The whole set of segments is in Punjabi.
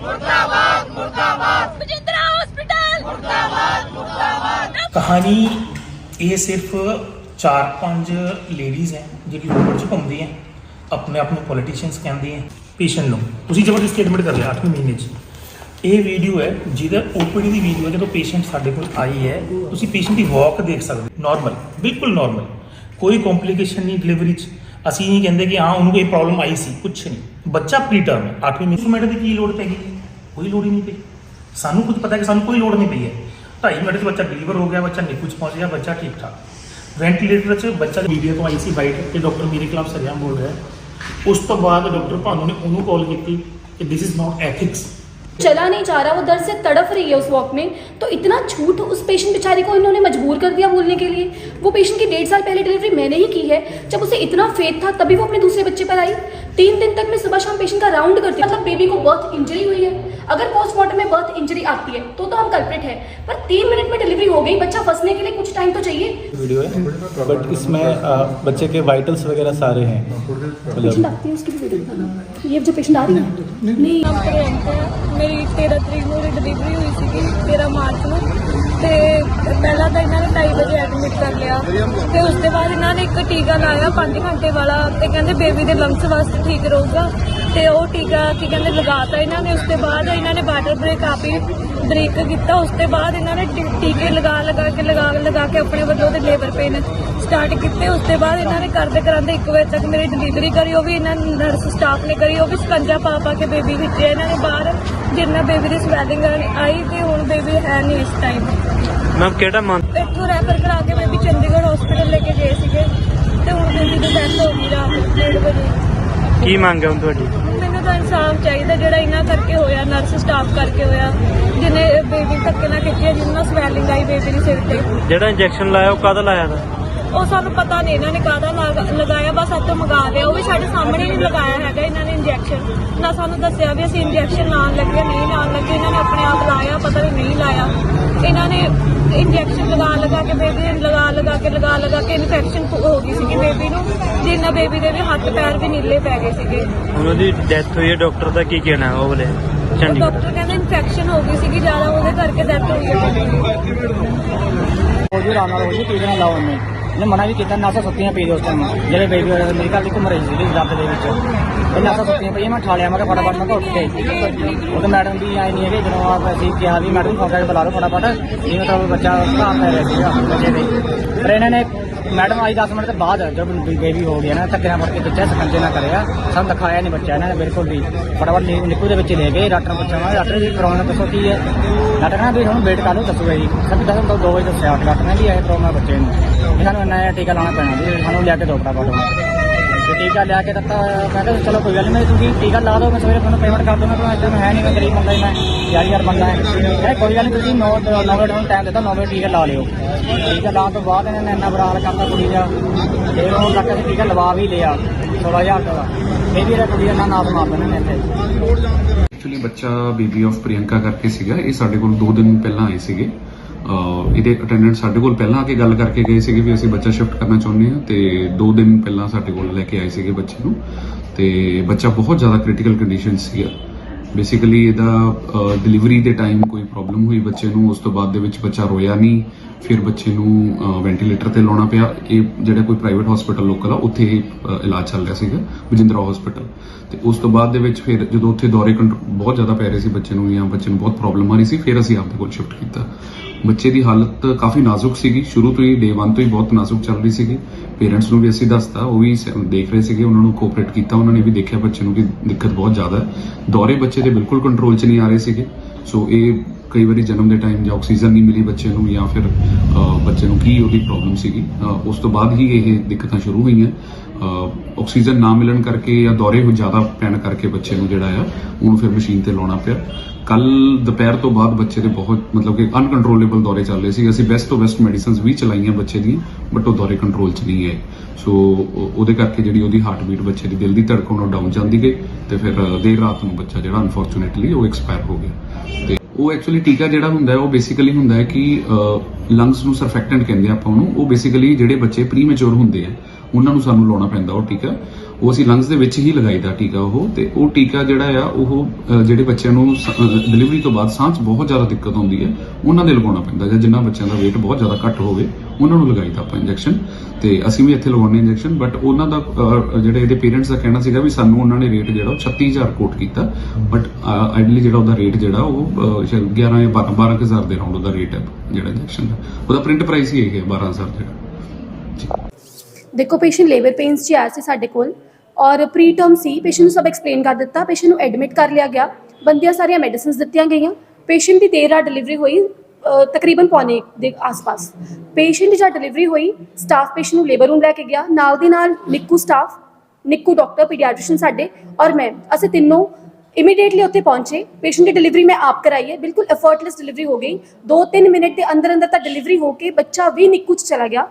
ਮੁਰਦਾਬਾਦ ਮੁਰਦਾਬਾਦ। ਬਜਿੰਦਰਾ ਹਸਪੀਟਲ। ਮੁਰਦਾਬਾਦ ਮੁਰਦਾਬਾਦ। ਕਹਾਣੀ ਇਹ ਸਿਰਫ 4-5 ਲੇਡੀਜ਼ ਹੈ ਜਿਹੜੀ ਰੋਡ 'ਚ ਘੁੰਮਦੀਆਂ ਆਪਣੇ ਆਪ ਨੂੰ ਪੋਲੀਟੀਸ਼ੀਅਨਸ ਕਹਿੰਦੇ ਹੈ ਪੇਸ਼ੈਂਟ ਨੂੰ। ਤੁਸੀਂ ਜ਼ਬਰਦਸਤੀ ਐਡਮਿਟ ਕਰ ਲਿਆ 8ਵੇਂ ਮਹੀਨੇ 'ਚ। ਇਹ ਵੀਡੀਓ ਹੈ ਜਿਹਦਾ ਓਪੀਡੀ ਦੀ ਵੀਡੀਓ ਹੈ ਜਦੋਂ ਪੇਸ਼ੈਂਟ ਸਾਡੇ ਕੋਲ ਆਈ ਹੈ ਤੁਸੀਂ ਪੇਸ਼ੈਂਟ ਦੀ ਵਾਕ ਦੇਖ ਸਕਦੇ ਨਾਰਮਲ ਬਿਲਕੁਲ ਨਾਰਮਲ ਕੋਈ ਕੰਪਲਿਕੇਸ਼ਨ ਨਹੀਂ ਡਿਲੀਵਰੀ 'ਚ। ਅਸੀਂ ਨਹੀਂ ਕਹਿੰਦੇ ਕਿ ਹਾਂ ਉਹਨੂੰ ਕੋਈ ਪ੍ਰੋਬਲਮ ਆਈ ਸੀ ਕੁਛ ਨਹੀਂ। ਬੱਚਾ ਪ੍ਰੀ ਟਰਮ ਹੈ 8ਵੇਂ ਮਹੀਨੇ ਦੀ ਕੀ ਲੋੜ ਪੈ ਗਈ ਕੋਈ ਲੋੜ ਹੀ ਨਹੀਂ ਪਈ ਸਾਨੂੰ ਕੁਝ ਪਤਾ ਕਿ ਸਾਨੂੰ ਕੋਈ ਲੋੜ ਨਹੀਂ ਪਈ ਹੈ ਢਾਈ ਮਿੰਟ 'ਚ ਬੱਚਾ ਡਿਲੀਵਰ ਹੋ ਗਿਆ ਬੱਚਾ ਨਿਕੂ 'ਚ ਪਹੁੰਚ ਗਿਆ ਬੱਚਾ ਠੀਕ ਠਾਕ ਵੈਂਟੀਲੇਟਰ 'ਚ ਬੱਚਾ ਮੀਡੀਆ ਤੋਂ ਆਈ ਸੀ ਬਾਈਟ ਤੇ ਡਾਕਟਰ ਮੇਰੇ ਖਿਲਾਫ ਸਰਿਆਮ ਬੋਲ ਰਿਹਾ ਹੈ ਉਸ ਤੋਂ ਬਾਅਦ ਡਾਕਟਰ ਭਾਨੂ ਨੇ ਉਹਨੂੰ ਕਾਲ ਕੀਤੀ ਕਿ ਦਿਸ ਇਜ਼ ਨਾਟ ਐਥਿਕਸ चला नहीं जा रहा वो दर्द से तड़फ रही है उस वॉक में तो इतना झूठ उस पेशेंट बेचारे को इन्होंने मजबूर कर दिया बोलने के लिए वो पेशेंट की डेढ़ साल पहले डिलीवरी मैंने ही की है जब उसे इतना फेथ था तभी वो अपने दूसरे बच्चे पर आई तीन दिन तक मैं सुबह शाम पेशेंट का राउंड करती हूँ। मतलब बेबी को बर्थ इंजरी हुई है। अगर पोस्टमार्टम में बर्थ इंजरी आती है तो तो हम कल्प्रिट है। पर तीन मिनट में डिलीवरी हो गई बच्चा फंसने के लिए कुछ टाइम तो चाहिए। वीडियो है। बट इसमें बच्चे के वाइटल्स वगैरह सारे हैं। ये जो पेशेंट आ रही है। नहीं मेरी तेरह तरीक डिलीवरी हुई थी तेरह मार्च ਠੀਕ ਰਹੂਗਾ ਤੇ ਉਹ ਟੀਕਾ ਕੀ ਕਹਿੰਦੇ ਲਗਾਤਾ ਇਹਨਾਂ ਨੇ ਉਸ ਤੋਂ ਬਾਅਦ ਇਹਨਾਂ ਨੇ ਵਾਟਰ ਬ੍ਰੇਕ ਆਪ ਬ੍ਰੇਕ ਕੀਤਾ ਉਸ ਤੋਂ ਬਾਅਦ ਇਹਨਾਂ ਨੇ ਟੀ- ਟੀਕੇ ਲਗਾ ਲਗਾ ਕੇ ਲਗਾ ਲਗਾ ਕੇ ਆਪਣੇ ਵੱਲੋਂ ਤੇ ਲੇਬਰ ਪੇਨ ਸਟਾਰਟ ਕੀਤੇ ਉਸ ਤੋਂ ਬਾਅਦ ਇਹਨਾਂ ਨੇ ਕਰਦੇ ਕਰਾਂਦੇ 1 ਵਜੇ ਤੱਕ ਮੇਰੀ ਡਿਲੀਵਰੀ ਕਰੀ ਉਹ ਵੀ ਇਹਨਾਂ ਨਰਸ ਸਟਾਫ ਨੇ ਕਰੀ ਉਹ ਵੀ ਸਕੰਜਾ ਪਾ ਪਾ ਕੇ ਬੇਬੀ ਖਿੱਚਿਆ ਇਹਨਾਂ ਨੇ ਬਾਹਰ ਜਿੰਨਾ ਬੇਬੀ ਦੀ ਸਵੈਲਿੰਗ ਆਈ ਤੇ ਹੁਣ ਬੇਬੀ ਹੈ ਨਹੀਂ ਇਸ ਟਾਈਮ ਮੈਮ ਕਿਹੜਾ ਮੰਥ ਇੱਥੋਂ ਰੈਫਰ ਕਰਾ ਕੇ ਬੇਬੀ ਚੰਡੀਗੜ੍ਹ ਹਸਪੀਟਲ ਲੈ ਕੇ ਗਏ ਸੀਗੇ ਤੇ ਹੁਣ ਬੇਬੀ ਦੀ ਡੈਥ ਹੋ ਗਈ ਰਾਤ ਨੂੰ ਡੇਢ ਵਜੇ। ਕੀ ਮੰਗ ਹੈ ਹੁਣ ਤੁਹਾਡੀ? ਮੈਨੂੰ ਤਾਂ ਇਨਸਾਫ ਚਾਹੀਦਾ ਜਿਹੜਾ ਇਹਨਾਂ ਕਰਕੇ ਹੋਇਆ ਨਰਸ ਸਟਾਫ ਕਰਕੇ ਹੋਇਆ ਜਿਹਨੇ ਬੇਬੀ ਧੱਕੇ ਨਾਲ ਖਿੱਚਿਆ ਜਿਹਨਾਂ ਸਵੈਲਿੰਗ ਆਈ ਬੇਬੀ ਦੇ ਸਿਰ ਤੇ। ਜਿਹੜਾ ਇੰਜੈਕਸ਼ਨ ਲਾਇਆ ਉਹ ਕਦ ਲਾਇਆ ਦਾ ਉਹ ਸਾਨੂੰ ਪਤਾ ਨਹੀਂ ਇਹਨਾਂ ਨੇ ਕਾਹਦਾ ਲਗਾ- ਲਗਾਇਆ ਬਸ ਇੱਥੋਂ ਮੰਗਾ ਲਿਆ। ਉਹ ਵੀ ਸਾਡੇ ਸਾਹਮਣੇ ਨਹੀਂ ਲਗਾਇਆ ਹੈਗਾ ਇਹਨਾਂ ਨੇ ਇੰਜੈਕਸ਼ਨ ਨਾ ਸਾਨੂੰ ਦੱਸਿਆ ਵੀ ਅਸੀਂ ਇੰਜੈਕਸ਼ਨ ਲਾਉਣ ਲੱਗੇ ਨਹੀਂ ਲਾਉਣ ਲੱਗੇ। ਇਹਨਾਂ ਨੇ ਆਪਣੇ ਆਪ ਲਾਇਆ ਪਤਾ ਨਹੀਂ ਨਹੀਂ ਲਾਇਆ। ਇਹਨਾਂ ਨੇ ਇੰਜੈਕਸ਼ਨ ਲਗਾ ਲਗਾ ਕੇ ਬੇਬੀ ਨੂੰ ਲਗਾ ਲਗਾ ਕੇ ਲਗਾ ਲਗਾ ਕੇ ਇਨਫੈਕਸ਼ਨ ਹੋ ਗਈ ਸੀਗੀ ਬੇਬੀ ਨੂੰ ਜਿੰਨਾ ਬੇਬੀ ਦੇ ਵੀ ਹੱਥ ਪੈਰ ਵੀ ਨੀਲੇ ਪੈ ਗਏ ਸੀਗੇ। ਉਹਨਾਂ ਦੀ ਡੈਥ ਹੋਈ ਹੈ ਡਾਕਟਰ ਦਾ ਕੀ ਕਹਿਣਾ ਹੈ ਉਹ ਚੰਡੀਗੜ੍ਹ ਡਾਕਟਰ ਕਹਿੰਦੇ ਇਨਫੈਕਸ਼ਨ ਹੋ ਗਈ ਸੀਗੀ ਜ਼ਿਆਦਾ ਉਹਦੇ ਕਰਕੇ ਡੈਥ ਹੋਈ ਹੈ। ਬੇਬੀ ਦੀ ਹੋ ਜੀ ਆਰਾਮ ਨਾਲ ਹੋ ਜੀ ਟੀਕੇ ਨਾਲ ਲਾਓ ਉਹਨੇ। ਇਹਨੇ ਮਨਾ ਵੀ ਕੀਤਾ, ਨਾਸਾ ਸੁੱਤੀਆਂ ਪਈ ਉਸ ਟਾਈਮ ਜਿਹੜੇ ਬੇਬੀ ਮੇਰੀ ਘਰ ਦੀ ਘੁੰਮ ਰਹੀ ਸੀ ਰੱਬ ਦੇ ਵਿੱਚ। ਇਹ ਨਾਸਾ ਸੁੱਤੀਆਂ ਪਈਆਂ, ਮੈਂ ਠਾਲਿਆ ਮੈਂ ਕਿਹਾ ਫਟਾਫਟ ਮੈਂ ਕਿਹਾ ਉੱਠ ਕੇ। ਉਹ ਤਾਂ ਮੈਡਮ ਵੀ ਆਈ ਨਹੀਂ ਹੈਗੇ, ਜਦੋਂ ਆਪ ਅਸੀਂ ਕਿਹਾ ਵੀ ਮੈਡਮ ਫੋਨ ਕਰਕੇ ਬੁਲਾ ਲਓ ਫਟਾਫਟ। ਜਿਵੇਂ ਤਾਂ ਬੱਚਾ ਘਰ ਪੈ ਰਿਹਾ ਸੀਗਾ, ਬੱਚੇ ਦੇ। ਪਰ ਇਹਨਾਂ ਨੇ ਮੈਡਮ, ਆਈ 10 ਮਿੰਟ ਤੋਂ ਬਾਅਦ ਜਦ ਬੇਬੀ ਹੋ ਗਿਆ ਨਾ ਧੱਕੇ ਨਾਲ ਫੜ ਕੇ ਖਿੱਚਿਆ ਸਕੰਜੇ ਨਾਲ ਕਰਿਆ। ਸਾਨੂੰ ਦਿਖਾਇਆ ਨਹੀਂ ਬੱਚਾ ਇਹਨਾਂ ਨੇ, ਬਿਲਕੁਲ ਵੀ। ਫਟਾਫਟ ਨੀ- ਨਿੱਕੂ ਦੇ ਵਿੱਚ ਲੈ ਗਏ, ਡਾਕਟਰ ਨੂੰ ਪੁੱਛਿਆ, ਮੈਂ ਡਾਕਟਰ ਜੀ ਪ੍ਰੋਬਲਮ ਦੱਸੋ ਕੀ ਹੈ? ਡਾਕਟਰ ਕਹਿੰਦਾ, ਵੀ ਹੁਣ ਵੇਟ ਕਰ ਲਓ ਦੱਸੂਗਾ ਜੀ। ਸਭ ਦਸ ਤੋਂ 2 ਵਜੇ ਦੱਸਿਆ, ਡਾਕਟਰ ਨੇ ਵੀ ਇਹ ਪ੍ਰੋਬਲਮ ਹੈ ਬੱਚੇ ਨੂੰ। ਵੀ ਸਾਨੂੰ ਇੰਨਾ ਜਿਹਾ ਟੀਕਾ ਲਾਉਣਾ ਪੈਣਾ ਜੀ, ਸਾਨੂੰ ਲਿਆ ਕੇ ਦੋ ਫਟਾਫਟ। ਤੇ ਟੀਕਾ ਲਿਆ ਕੇ ਦਿੱਤਾ। ਮੈਂ ਕਿਹਾ ਚਲੋ ਕੋਈ ਗੱਲ ਨਹੀਂ ਮੈਂ ਤੁਸੀਂ ਟੀਕਾ ਲਾ ਦਿਓ, ਮੈਂ ਸਵੇਰੇ ਤੁਹਾਨੂੰ ਪੇਮੈਂਟ ਕਰ ਦੂੰਗਾ। ਤੁਹਾਨੂੰ ਇੱਦਾਂ ਹੈ ਨਹੀਂ ਮੈਂ ਗਰੀਬ ਬੰਦਾ ਹੀ, ਮੈਂ ਯਾਰ ਯਾਰ ਬੰਦਾ ਹੈ। ਕਹਿੰਦਾ ਕੋਈ ਗੱਲ ਨਹੀਂ ਤੁਸੀਂ 9 9 ਵਜੇ ਨੂੰ ਟਾਈਮ ਦਿੱਤਾ 9 ਵਜੇ ਟੀਕਾ ਲਾ ਲਿਓ। ਟੀਕਾ ਲਾਉਣ ਤੋਂ ਬਾਅਦ ਇਹਨਾਂ ਨੇ ਇੰਨਾ ਬੁਰਾ ਹਾਲ ਕਰਤਾ ਕੁੜੀ ਦਾ। ਤੇ ਉਹ ਤੱਕ ਅਸੀਂ ਟੀਕਾ ਲਵਾ ਵੀ ਲਿਆ 16000 ਦਾ ਇਹ ਵੀ ਇਹਦਾ ਕੁੜੀ ਦਾ ਨਾਂ ਮਾਰ ਦੇਣਾ ਨੇ ਇੱਥੇ। ਐਕਚੁਅਲੀ ਬੱਚਾ ਬੇਬੀ ਆਫ ਪ੍ਰਿਯੰਕਾ ਕਰਕੇ ਸੀਗਾ, ਇਹ ਸਾਡੇ ਕੋਲ 2 ਦਿਨ ਪਹਿਲਾਂ ਆਏ ਸੀਗੇ। ਇਹਦੇ ਅਟੈਂਡੈਂਟ ਸਾਡੇ ਕੋਲ ਪਹਿਲਾਂ ਆ ਕੇ ਗੱਲ ਕਰਕੇ ਗਏ ਸੀਗੇ ਵੀ ਅਸੀਂ ਬੱਚਾ ਸ਼ਿਫਟ ਕਰਨਾ ਚਾਹੁੰਦੇ ਹਾਂ ਤੇ 2 ਦਿਨ ਪਹਿਲਾਂ ਸਾਡੇ ਕੋਲ ਲੈ ਕੇ ਆਏ ਸੀਗੇ ਬੱਚੇ ਨੂੰ। ਤੇ ਬੱਚਾ ਬਹੁਤ ਜ਼ਿਆਦਾ ਕ੍ਰਿਟੀਕਲ ਕੰਡੀਸ਼ਨ ਸੀਗਾ। ਬੇਸਿਕਲੀ ਇਹਦਾ ਡਿਲੀਵਰੀ ਦੇ ਟਾਈਮ ਕੋਈ ਪ੍ਰੋਬਲਮ ਹੋਈ ਬੱਚੇ ਨੂੰ, ਉਸ ਤੋਂ ਬਾਅਦ ਦੇ ਵਿੱਚ ਬੱਚਾ ਰੋਇਆ ਨਹੀਂ। ਫਿਰ ਬੱਚੇ ਨੂੰ ਵੈਂਟੀਲੇਟਰ ਤੇ ਲਾਉਣਾ ਪਿਆ। ਇਹ ਜਿਹੜਾ ਕੋਈ ਪ੍ਰਾਈਵੇਟ ਹਸਪੀਟਲ ਲੋਕਲ ਆ, ਉੱਥੇ ਇਲਾਜ ਚੱਲ ਰਿਹਾ ਸੀਗਾ, ਬਜਿੰਦਰਾ ਹਸਪੀਟਲ ਤੇ ਉਸ ਤੋਂ ਬਾਅਦ ਦੇ ਵਿੱਚ ਫਿਰ ਜਦੋਂ ਉੱਥੇ ਦੌਰੇ ਬਹੁਤ ਜ਼ਿਆਦਾ ਪੈ ਰਹੇ ਸੀ ਬੱਚੇ ਨੂੰ ਜਾਂ ਬੱਚੇ ਨੂੰ ਬਹੁਤ ਪ੍ਰੋਬਲਮ ਆ ਰਹੀ ਸੀ, ਫਿਰ ਅਸੀਂ ਆਪਦੇ ਕੋਲ ਸ਼ਿਫਟ ਕੀਤਾ। ਬੱਚੇ ਦੀ ਹਾਲਤ ਕਾਫੀ ਨਾਜ਼ੁਕ ਸੀਗੀ। ਸ਼ੁਰੂ ਤੋਂ ਹੀ ਡੇ 1 ਤੋਂ ਹੀ ਬਹੁਤ ਨਾਜ਼ੁਕ ਚੱਲ ਰਹੀ ਸੀਗੀ। ਪੇਰੈਂਟਸ ਨੂੰ ਵੀ ਅਸੀਂ ਦੱਸਤਾ, ਉਹ ਵੀ ਦੇਖ ਰਹੇ ਸੀਗੇ, ਉਹਨਾਂ ਨੂੰ ਕੋਆਪਰੇਟ ਕੀਤਾ, ਉਹਨਾਂ ਨੇ ਵੀ ਦੇਖਿਆ ਬੱਚੇ ਨੂੰ ਕਿ ਦਿੱਕਤ ਬਹੁਤ ਜ਼ਿਆਦਾ ਹੈ। ਦੌਰੇ ਬੱਚੇ ਦੇ ਬਿਲਕੁਲ ਕੰਟਰੋਲ 'ਚ ਨਹੀਂ ਆ ਰਹੇ ਸੀਗੇ। ਸੋ ਇਹ ਕਈ ਵਾਰੀ ਜਨਮ ਦੇ ਟਾਈਮ ਜਾਂ ਆਕਸੀਜਨ ਨਹੀਂ ਮਿਲੀ ਬੱਚੇ ਨੂੰ ਜਾਂ ਫਿਰ ਬੱਚੇ ਨੂੰ ਕੀ ਉਹਦੀ ਪ੍ਰੋਬਲਮ ਸੀਗੀ ਉਸ ਤੋਂ ਬਾਅਦ ਹੀ ਇਹ ਦਿੱਕਤਾਂ ਸ਼ੁਰੂ ਹੋਈਆਂ। ਆਕਸੀਜਨ ਨਾ ਮਿਲਣ ਕਰਕੇ ਜਾਂ ਦੌਰੇ ਹੋ ਜ਼ਿਆਦਾ ਪੈਣ ਕਰਕੇ ਬੱਚੇ ਨੂੰ ਜਿਹੜਾ ਆ, ਉਹਨੂੰ ਫਿਰ ਮਸ਼ੀਨ ਤੇ ਲਾਉਣਾ ਪਿਆ। ਕੱਲ ਦੁਪਹਿਰ ਤੋਂ ਬਾਅਦ ਬੱਚੇ ਦੇ ਬਹੁਤ, ਮਤਲਬ ਕਿ ਅਨਕੰਟਰੋਲੇਬਲ ਦੌਰੇ ਚੱਲ ਰਹੇ ਸੀ ਅਸੀਂ ਬੈਸਟ ਤੋਂ ਬੈਸਟ ਮੈਡੀਸਿਨਸ ਵੀ ਚਲਾਈਆਂ ਬੱਚੇ ਦੀਆਂ ਬਟ ਉਹ ਦੌਰੇ ਕੰਟਰੋਲ 'ਚ ਨਹੀਂ ਗਏ ਸੋ ਉਹਦੇ ਕਰਕੇ ਜਿਹੜੀ ਉਹਦੀ ਹਾਰਟ ਬੀਟ ਬੱਚੇ ਦੀ ਦਿਲ ਦੀ ਧੜਕਣ ਉਹ ਡਾਊਨ ਜਾਂਦੀ ਗਈ ਤੇ ਫਿਰ ਦੇਰ ਰਾਤ ਨੂੰ ਬੱਚਾ ਜਿਹੜਾ ਅਨਫੋਰਚੂਨੇਟਲੀ ਉਹ ਐਕਸਪਾਇਰ ਹੋ ਗਿਆ। ਤੇ ਉਹ ਐਕਚੁਅਲੀ ਟੀਕਾ ਜਿਹੜਾ ਹੁੰਦਾ ਹੈ, ਉਹ ਬੇਸਿਕਲੀ ਹੁੰਦਾ ਹੈ ਕਿ ਲੰਗਸ ਨੂੰ ਸਰਫੈਕਟੈਂਟ ਕਹਿੰਦੇ ਆਪਾਂ ਉਹਨੂੰ। ਉਹ ਬੇਸਿਕਲੀ ਜਿਹੜੇ ਬੱਚੇ ਪ੍ਰੀਮੈਚੁਰ ਹੁੰਦੇ ਆ, ਉਹਨਾਂ ਨੂੰ ਸਾਨੂੰ ਲਾਉਣਾ ਪੈਂਦਾ ਉਹ ਟੀਕਾ। ਉਹ ਅਸੀਂ ਲੰਗਸ ਦੇ ਵਿੱਚ ਹੀ ਲਗਾਈਦਾ ਟੀਕਾ ਉਹ, ਤੇ ਉਹ ਟੀਕਾ ਜਿਹੜਾ ਆ, ਉਹ ਜਿਹੜੇ ਬੱਚਿਆਂ ਨੂੰ ਡਿਲੀਵਰੀ ਤੋਂ ਬਾਅਦ ਸਾਹ 'ਚ ਬਹੁਤ ਜ਼ਿਆਦਾ ਦਿੱਕਤ ਆਉਂਦੀ ਹੈ, ਉਹਨਾਂ ਦੇ ਲਗਾਉਣਾ ਪੈਂਦਾ ਜਾਂ ਜਿਨ੍ਹਾਂ ਬੱਚਿਆਂ ਦਾ weight ਬਹੁਤ ਜ਼ਿਆਦਾ ਘੱਟ ਹੋਵੇ। ਉਹਨਾਂ ਨੂੰ ਲਗਾਈਦਾ ਆਪਾਂ ਇੰਜੈਕਸ਼ਨ ਤੇ ਅਸੀਂ ਵੀ ਇੱਥੇ ਲਗਾਉਣੇ ਇੰਜੈਕਸ਼ਨ ਬਟ ਉਹਨਾਂ ਦਾ ਅ, ਜਿਹੜੇ ਇਹਦੇ ਪੇਰੈਂਟਸ ਦਾ ਕਹਿਣਾ ਸੀਗਾ ਵੀ ਸਾਨੂੰ ਉਹਨਾਂ ਨੇ ਰੇਟ ਜਿਹੜਾ ਉਹ 36000 ਕੋਟ ਕੀਤਾ ਬਟ ਆਈਡਲੀ ਜਿਹੜਾ ਉਹਦਾ ਰੇਟ ਜਿਹੜਾ ਉਹ ਅ, ਸ਼ਾਇਦ 11 ਜਾਂ 12 12000 ਦੇ ਰਾਉਂਡ ਉਹਦਾ ਰੇਟ ਹੈ ਜਿਹੜਾ ਇੰਜੈਕਸ਼ਨ ਦਾ। ਉਹਦਾ ਪ੍ਰਿੰਟ ਪ੍ਰਾਈਸ ਹੀ ਹੈਗਾ 12000 ਜਿਹੜਾ। ਦੇਖੋ ਪੇਸ਼ੈਂਟ ਲੇਬਰ ਪੇਨਸ 'ਚ ਆਇਆ ਸੀ ਸਾਡੇ ਕੋਲ ਔਰ ਪ੍ਰੀ ਟਰਮ ਸੀ ਪੇਸ਼ੈਂਟ ਨੂੰ ਸਭ ਐਕਸਪਲੇਨ ਕਰ ਦਿੱਤਾ ਪੇਸ਼ੈਂਟ ਨੂੰ ਐਡਮਿਟ ਕਰ ਲਿਆ ਗਿਆ ਬੰਦੀਆਂ ਸਾਰੀਆਂ ਮੈਡੀਸਿਨਸ ਦਿੱਤੀਆਂ ਗਈਆਂ ਪੇਸ਼ੈਂਟ ਦੀ ਦੇਰ ਰਾਤ ਡਿਲੀਵਰੀ ਹੋਈ ਅ, ਤਕਰੀਬਨ ਪੌਣੇ ਦੇ ਆਸ-ਪਾਸ। ਪੇਸ਼ੈਂਟ ਦੀ ਜਦ ਡਿਲੀਵਰੀ ਹੋਈ ਸਟਾਫ ਪੇਸ਼ੈਂਟ ਨੂੰ ਲੇਬਰ ਰੂਮ ਲੈ ਕੇ ਗਿਆ। ਨਾਲ ਦੀ ਨਾਲ ਨਿੱਕੂ ਸਟਾਫ ਨਿੱਕੂ ਡਾਕਟਰ ਪੀਡੀਆਟ੍ਰਿਸ਼ਨ ਸਾਡੇ ਔਰ ਮੈਂ। ਅਸੀਂ ਤਿੰਨੋਂ ਇਮੀਡੀਏਟਲੀ ਉੱਥੇ ਪਹੁੰਚੇ। ਪੇਸ਼ੈਂਟ ਦੀ ਡਿਲੀਵਰੀ ਮੈਂ ਆਪ ਕਰਾਈ ਹੈ। ਬਿਲਕੁਲ ਐਫਰਟਲੈਸ ਡਿਲੀਵਰੀ ਹੋ ਗਈ। 2-3 ਮਿੰਟ ਦੇ ਅੰਦਰ ਅੰਦਰ ਤਾਂ ਡਿਲੀਵਰੀ ਹੋ ਕੇ ਬੱਚਾ ਵੀ ਨਿੱਕੂ ਚ ਚਲਾ ਗਿਆ।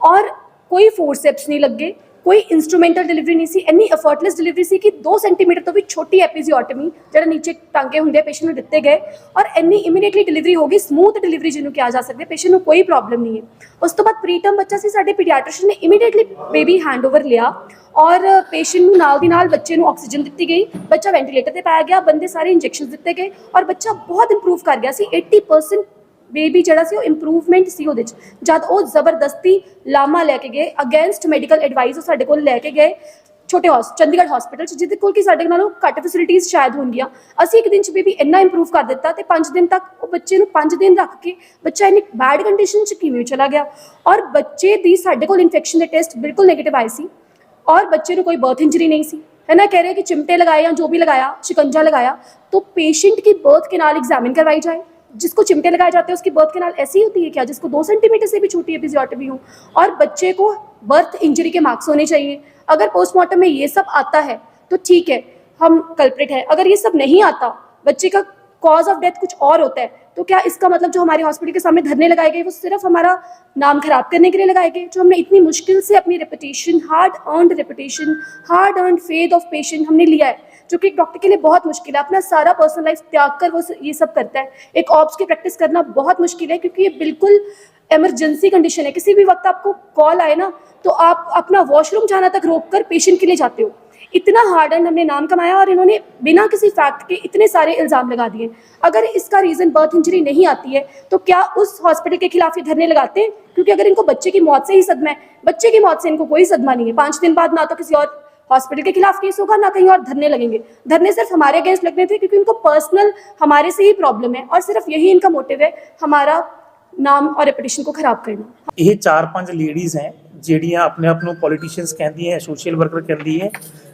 ਔਰ ਕੋਈ ਫੋਰਸੈਪਸ ਨਹੀਂ ਲੱਗੇ। ਕੋਈ ਇਨਸਟਰੂਮੈਂਟਲ ਡਿਲੀਵਰੀ ਨਹੀਂ ਸੀ, ਇੰਨੀ ਐਫਰਟਲੈਸ ਡਿਲੀਵਰੀ ਸੀ ਕਿ 2 ਸੈਂਟੀਮੀਟਰ ਤੋਂ ਵੀ ਛੋਟੀ ਐਪੀਜ਼ੀਓਟਮੀ ਜਿਹੜਾ ਨੀਚੇ ਟਾਂਕੇ ਹੁੰਦੇ ਆ, ਪੇਸ਼ੈਂਟ ਨੂੰ ਦਿੱਤੇ ਗਏ ਔਰ ਇੰਨੀ ਇਮੀਡੀਏਟਲੀ ਡਿਲੀਵਰੀ ਹੋ ਗਈ ਸਮੂਥ ਡਿਲੀਵਰੀ ਜਿਹਨੂੰ ਕਿਹਾ ਜਾ ਸਕਦਾ, ਪੇਸ਼ੈਂਟ ਨੂੰ ਕੋਈ ਪ੍ਰੋਬਲਮ ਨਹੀਂ ਹੈ। ਉਸ ਤੋਂ ਬਾਅਦ ਪ੍ਰੀਟਮ ਬੱਚਾ ਸੀ, ਸਾਡੇ ਪੀਡੀਆਟ੍ਰਿਸ਼ਨ ਨੇ ਇਮੀਡੀਏਟਲੀ ਬੇਬੀ ਹੈਂਡਓਵਰ ਲਿਆ ਔਰ ਪੇਸ਼ੈਂਟ ਨੂੰ ਨਾਲ ਦੀ ਨਾਲ ਬੱਚੇ ਨੂੰ ਆਕਸੀਜਨ ਦਿੱਤੀ ਗਈ, ਬੱਚਾ ਵੈਂਟੀਲੇਟਰ ਤੇ ਪਾਇਆ ਗਿਆ, ਬੰਦੇ ਸਾਰੇ ਇੰਜੈਕਸ਼ਨ ਦਿੱਤੇ ਗਏ ਔਰ ਬੱਚਾ ਬਹੁਤ ਇੰਪਰੂਵ ਕਰ ਗਿਆ ਸੀ 80% ਬੇਬੀ ਜਿਹੜਾ ਸੀ ਉਹ ਇੰਪਰੂਵਮੈਂਟ ਸੀ ਉਹਦੇ ਚ ਜਦ ਉਹ ਜ਼ਬਰਦਸਤੀ ਲਾਮਾ ਲੈ ਕੇ ਗਏ ਅਗੇਂਸਟ ਮੈਡੀਕਲ ਐਡਵਾਈਸ ਉਹ ਸਾਡੇ ਕੋਲ ਲੈ ਕੇ ਗਏ ਛੋਟੇ ਹੌਸ ਚੰਡੀਗੜ੍ਹ ਹਸਪੀਟਲ ਚ ਜਿਹਦੇ ਕੋਲ ਕਿ ਸਾਡੇ ਨਾਲੋਂ ਘੱਟ ਫੈਸਿਲਿਟੀਆਂ ਸ਼ਾਇਦ ਹੋਣਗੀਆਂ ਅਸੀਂ ਇੱਕ ਦਿਨ ਚ ਬੇਬੀ ਇੰਨਾ ਇੰਪਰੂਵ ਕਰ ਦਿੱਤਾ ਤੇ 5 ਦਿਨ ਤੱਕ ਉਹ ਬੱਚੇ ਨੂੰ 5 ਦਿਨ ਰੱਖ ਕੇ ਬੱਚਾ ਇੰਨੀ ਬੈਡ ਕੰਡੀਸ਼ਨ ਚ ਕਿਵੇਂ ਚਲਾ ਗਿਆ ਔਰ ਬੱਚੇ ਦੀ ਸਾਡੇ ਕੋਲ ਇਨਫੈਕਸ਼ਨ ਦੇ ਟੈਸਟ ਬਿਲਕੁਲ ਨੈਗੇਟਿਵ ਆਏ ਸੀ और बच्चे को कोई बर्थ इंजरी नहीं सी है ना कह रहे हैं कि चिमटे लगाए या जो भी लगाया शिकंजा लगाया तो पेशेंट की बर्थ केनाल एग्जामिन करवाई जाए जिसको चिमटे लगाए जाते हैं, उसकी बर्थ केनाल ऐसी होती है क्या? जिसको दो सेंटीमीटर से भी छोटी एपिजियोटमी हो। और बच्चे को बर्थ इंजरी के मार्क्स होने चाहिए। अगर पोस्टमार्टम में ये सब आता है तो ठीक है, हम कल्प्रिट है। अगर ये सब नहीं आता, बच्चे का कॉज ऑफ़ डेथ कुछ और होता है तो क्या इसका मतलब जो हमारे हॉस्पिटल के सामने धरने लगाए गए, वो सिर्फ़ हमारा नाम खराब करने के लिए लगाए गए? जो हमने इतनी मुश्किल से अपनी reputation hard earned reputation hard earned faith of patient हमने लिया है जो कि एक डॉक्टर के लिए बहुत मुश्किल है। अपना सारा पर्सनल लाइफ त्याग कर वो ये सब करता है। एक ऑप्स की प्रैक्टिस करना बहुत मुश्किल है क्योंकि ये बिल्कुल इमरजेंसी कंडीशन है। किसी भी वक्त आपको कॉल आए ना तो आप अपना वॉशरूम जाना तक रोक कर पेशेंट के लिए जाते हो। इतना हार्ड एंड हमने नाम कमाया और इन्होंने बिना किसी फैक्ट के इतने सारे इल्ज़ाम लगा दिए। अगर इसका रीजन बर्थ इंजरी नहीं आती है तो क्या उस हॉस्पिटल के खिलाफ ये धरने लगाते हैं? क्योंकि अगर इनको बच्चे की मौत से ही सदमा है, बच्चे की मौत से इनको कोई सदमा नहीं है। पाँच दिन बाद ना तो किसी और हॉस्पिटल के खिलाफ केस होगा, ना कहीं और धरने लगेंगे। धरने सिर्फ़ हमारे अगेंस्ट लगने थे, क्योंकि उनको पर्सनल हमारे से ही प्रॉब्लम है और सिर्फ़ यही इनका मोटिव है, हमारा नाम और रेपुटेशन को खराब करना। ये चार पाँच लेडीज़ हैं ਜਿਹੜੀਆਂ ਆਪਣੇ ਆਪ ਨੂੰ ਪੋਲੀਟੀਸ਼ੀਅਨਸ ਕਹਿੰਦੀਆਂ ਸੋਸ਼ਲ ਵਰਕਰ ਕਹਿੰਦੀ ਹੈ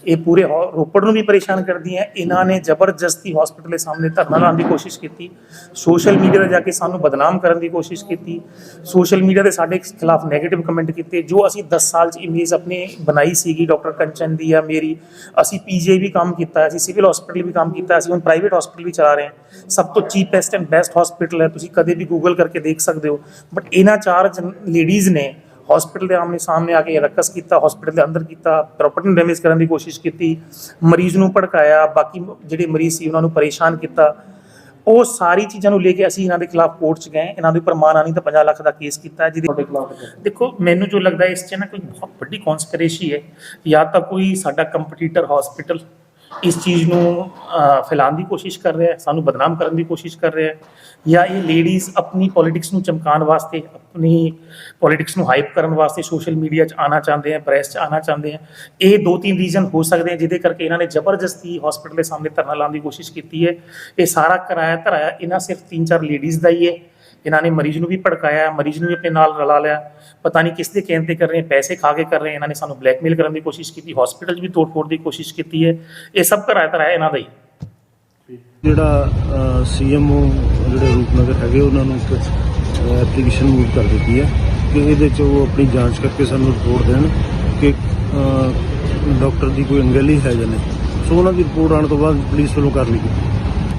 ਇਹ ਪੂਰੇ ਹੋ- ਰੋਪੜ ਨੂੰ ਵੀ ਪਰੇਸ਼ਾਨ ਕਰਦੀਆਂ, ਇਹਨਾਂ ਨੇ ਜ਼ਬਰਦਸਤੀ ਹਸਪੀਟਲ ਦੇ ਸਾਹਮਣੇ ਧਰਨਾ ਲਾਉਣ ਦੀ ਕੋਸ਼ਿਸ਼ ਕੀਤੀ ਸੋਸ਼ਲ ਮੀਡੀਆ ਤੇ ਜਾ ਕੇ ਸਾਨੂੰ ਬਦਨਾਮ ਕਰਨ ਦੀ ਕੋਸ਼ਿਸ਼ ਕੀਤੀ ਸੋਸ਼ਲ ਮੀਡੀਆ ਤੇ ਸਾਡੇ ਖਿਲਾਫ ਨੈਗੇਟਿਵ ਕਮੈਂਟ ਕੀਤੇ, ਜੋ ਅਸੀਂ 10 ਸਾਲ ਚ ਇਮੇਜ ਆਪਣੇ ਬਣਾਈ ਸੀਗੀ ਡਾਕਟਰ ਕੰਚਨ ਦੀ ਆ ਮੇਰੀ, ਅਸੀਂ ਪੀਜੀਆਈ ਵੀ ਕੰਮ ਕੀਤਾ, ਅਸੀਂ ਸਿਵਲ ਹਸਪੀਟਲ ਵੀ ਕੰਮ ਕੀਤਾ, ਅਸੀਂ ਹੁਣ ਪ੍ਰਾਈਵੇਟ ਹਸਪੀਟਲ ਵੀ ਚਲਾ ਰਹੇ ਹਾਂ। ਸਭ ਤੋਂ ਚੀਪੈਸਟ ਐਂਡ ਬੈਸਟ ਹਸਪੀਟਲ ਹੈ, ਤੁਸੀਂ ਕਦੇ ਵੀ ਗੂਗਲ ਕਰਕੇ ਦੇਖ ਸਕਦੇ ਹੋ ਬਟ ਇਹਨਾਂ ਚਾਰ ਲੇਡੀਜ਼ ਨੇ ਹਸਪੀਟਲ ਦੇ ਆਮਨੇ ਸਾਹਮਣੇ ਆ ਕੇ ਰਕਸ ਕੀਤਾ ਹਸਪੀਟਲ ਦੇ ਅੰਦਰ ਕੀਤਾ ਪ੍ਰਾਪਰਟੀ ਨੂੰ ਡੈਮੇਜ ਕਰਨ ਦੀ ਕੋਸ਼ਿਸ਼ ਕੀਤੀ ਮਰੀਜ਼ ਨੂੰ ਭੜਕਾਇਆ ਬਾਕੀ ਜਿਹੜੇ ਮਰੀਜ਼ ਸੀ ਉਹਨਾਂ ਨੂੰ ਪਰੇਸ਼ਾਨ ਕੀਤਾ। ਉਹ ਸਾਰੀ ਚੀਜ਼ਾਂ ਨੂੰ ਲੈ ਕੇ ਅਸੀਂ ਇਹਨਾਂ ਦੇ ਖਿਲਾਫ ਕੋਰਟ 'ਚ ਗਏ ਇਹਨਾਂ ਦੇ ਉੱਪਰ ਮਾਨਾਨੀ ਦਾ 50 ਲੱਖ ਦਾ ਕੇਸ ਕੀਤਾ ਜਿਹਦੇ ਦੇਖੋ ਮੈਨੂੰ ਜੋ ਲੱਗਦਾ ਇਸ 'ਚ ਨਾ ਕੋਈ ਬਹੁਤ ਵੱਡੀ ਕਨਸਪੀਰੇਸੀ ਹੈ। ਜਾਂ ਤਾਂ ਕੋਈ ਸਾਡਾ ਕੰਪੀਟੀਟਰ ਹਸਪੀਟਲ ਇਸ ਚੀਜ਼ ਨੂੰ ਫੈਲਾਉਣ ਦੀ ਕੋਸ਼ਿਸ਼ ਕਰ ਰਿਹਾ ਹੈ, ਸਾਨੂੰ ਬਦਨਾਮ ਕਰਨ ਦੀ ਕੋਸ਼ਿਸ਼ ਕਰ ਰਿਹਾ ਹੈ, ਜਾਂ ਇਹ ਲੇਡੀਜ਼ ਆਪਣੀ ਪੋਲਿਟਿਕਸ ਨੂੰ ਚਮਕਾਉਣ ਵਾਸਤੇ, ਆਪਣੀ ਪੋਲਿਟਿਕਸ ਨੂੰ ਹਾਈਪ ਕਰਨ ਵਾਸਤੇ ਸੋਸ਼ਲ ਮੀਡੀਆ 'ਚ ਆਣਾ ਚਾਹੁੰਦੇ ਆ ਪ੍ਰੈਸ 'ਚ ਆਣਾ ਚਾਹੁੰਦੇ ਆ ਇਹ ਦੋ ਤਿੰਨ ਰੀਜ਼ਨ ਹੋ ਸਕਦੇ ਆ ਜਿਹਦੇ ਕਰਕੇ ਇਹਨਾਂ ਨੇ ਜ਼ਬਰਦਸਤੀ ਹਸਪੀਟਲ ਦੇ ਸਾਹਮਣੇ ਧਰਨਾ ਲਾਉਣ ਦੀ ਕੋਸ਼ਿਸ਼ ਕੀਤੀ ਹੈ। ਇਹ ਸਾਰਾ ਕਰਾਇਆ ਧਰਾਇਆ ਇਹਨਾਂ ਸਿਰਫ ਤਿੰਨ ਚਾਰ ਲੇਡੀਜ਼ ਦਾ ਹੀ ਹੈ। ਇਹਨਾਂ ਨੇ ਮਰੀਜ਼ ਨੂੰ ਵੀ ਭੜਕਾਇਆ, ਮਰੀਜ਼ ਨੂੰ ਵੀ ਆਪਣੇ ਨਾਲ ਰਲਾ ਲਿਆ। ਪਤਾ ਨਹੀਂ ਕਿਸ ਦੇ ਕਹਿਣ ਤੇ ਕਰ ਰਹੇ, ਪੈਸੇ ਖਾ ਕੇ ਕਰ ਰਹੇ, ਇਹਨਾਂ ਨੇ ਸਾਨੂੰ ਬਲੈਕਮੇਲ ਕਰਨ ਦੀ ਕੋਸ਼ਿਸ਼ ਕੀਤੀ ਹਸਪੀਟਲ 'ਚ ਵੀ ਤੋੜ-ਫੋੜ ਦੀ ਕੋਸ਼ਿਸ਼ ਕੀਤੀ ਹੈ। ਇਹ ਸਭ ਕਰਾਇਆ ਧਰਾਇਆ ਇਹਨਾਂ ਦਾ ਹੀ। ਜਿਹੜਾ ਸੀਐਮਓ ਜਿਹੜੇ ਰੂਪਨਗਰ ਹੈਗੇ, ਉਹਨਾਂ ਨੂੰ ਇੱਕ ਐਪਲੀਕੇਸ਼ਨ ਮੂਵ ਕਰ ਦਿੱਤੀ ਹੈ ਕਿ ਇਹਦੇ 'ਚ ਉਹ ਆਪਣੀ ਜਾਂਚ ਕਰਕੇ ਸਾਨੂੰ ਰਿਪੋਰਟ ਦੇਣ ਕਿ ਡਾਕਟਰ ਦੀ ਕੋਈ ਅੰਗੈਲੀ ਹੈ ਜਾਂ ਨਹੀਂ। ਸੋ ਉਹਨਾਂ ਦੀ ਰਿਪੋਰਟ ਆਉਣ ਤੋਂ ਬਾਅਦ ਪੁਲਿਸ ਵੱਲੋਂ ਕਰ ਲਈ ਗਈ।